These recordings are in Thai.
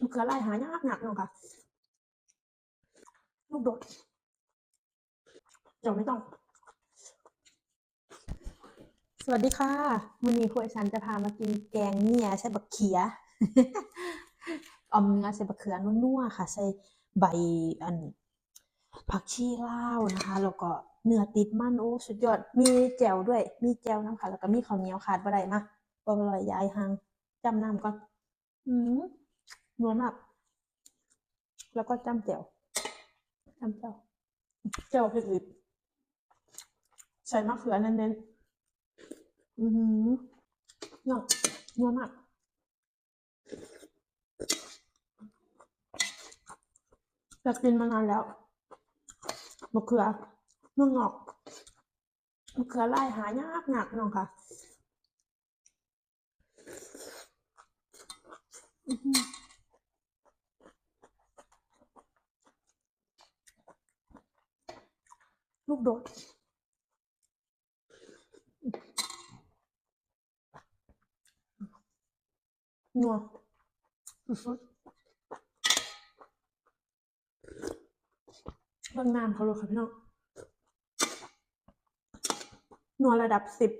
มะเขือไล่หายากหนักเนาะค่ะ ลูกโดดเดี๋ยวไม่ต้อง สวัสดีค่ะวันนี้ครัวฉันจะพามากินแกงเนียใส่บักเขียออมเนื้อใส่บักเขือนัวๆค่ะ ใส่ใบอันผักชีลาวนะคะ แล้วก็เนื้อติดมันโอ้สุดยอด มีแจ่วด้วย มีแจวน้ำค่ะ แล้วก็มีข้าวเหนียวขาดบ่ไดมาบ่อร่อยยายหางจำน้ำก่อน อืม นัวมาก แล้วก็จ้ำแจ่วจ้ำแจ่วแจ่วเผ็ดๆใส่มะเขือเน้นๆอือหือเนาะนัวมากอยากกินมานานแล้วมะเขือเมืองนอกมะเขือไล่หายากหนักเนาะค่ะอื้อหือ ลูกโดดนัวสุดๆบางน้ำเขาเลยค่ะพี่น้องนัวระดับสิบ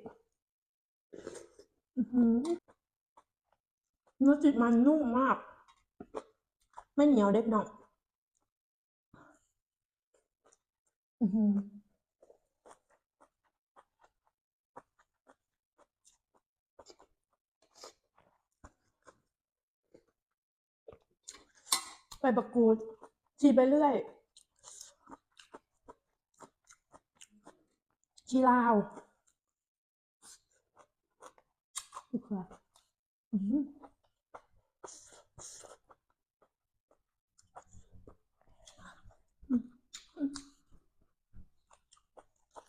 เนื้อจิตมันนุ่มมาก ไม่เหนียวเด็กน้องอื อหือใบกูดชีไปเรื่อยชีลาวดูค่ะอือหืออืมอืม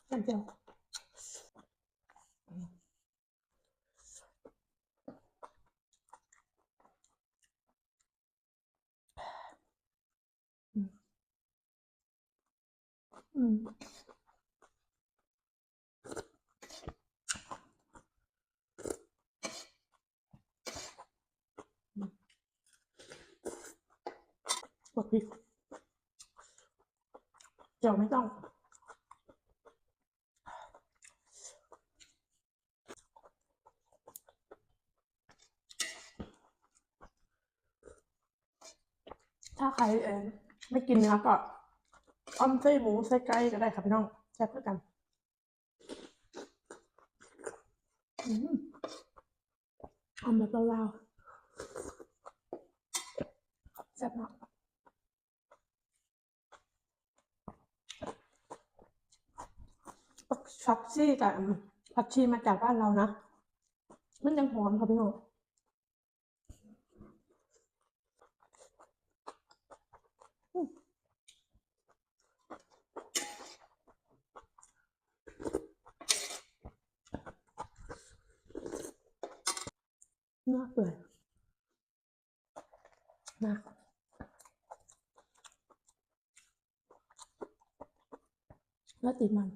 จำเจียวอืม อืมบักพริเจียวไม่ต้องถ้าใครเออไม่กินเนื้อก็ อ้อมไส้หมูไส้ไก่ก็ได้ค่ะพี่น้องแซ่บเพื่อกันอืมอ้อมแบบลาวๆแซ่บมากผักชีกับผักชีมาจากบ้านเรานะ มันยังหอมค่ะพี่น้อง เนื้อเปื่อยนะแล้วติดมัน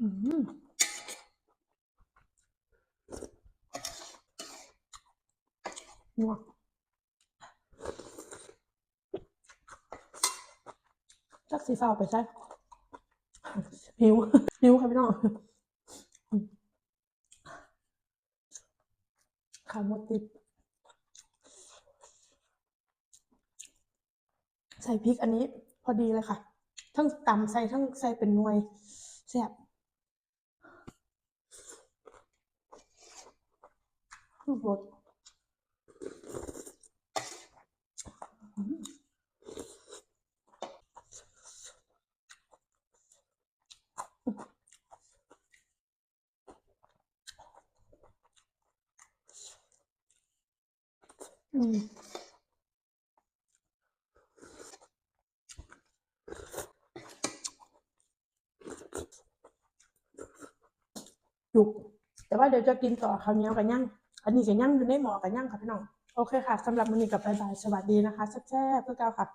อืมนัวจักสีฟ้าไปใช่ หิวหิวค่ะพี่น้องขาหมดติดใส่พริกอันนี้พอดีเลยค่ะ ทั้งตำใส่ทั้งใส่เป็นหน่วยแซ่บลูกรส อืมจุกแต่ว่าเดี๋ยวจะกินต่อข้าวเหนียวกันย่างอันนี้กันย่างอยู่ในหมอกันย่างค่ะพี่น้อง โอเคค่ะสำหรับมันนี้กับบายบาย สวัสดีนะคะแซ่บๆเพื่อเก้าค่ะ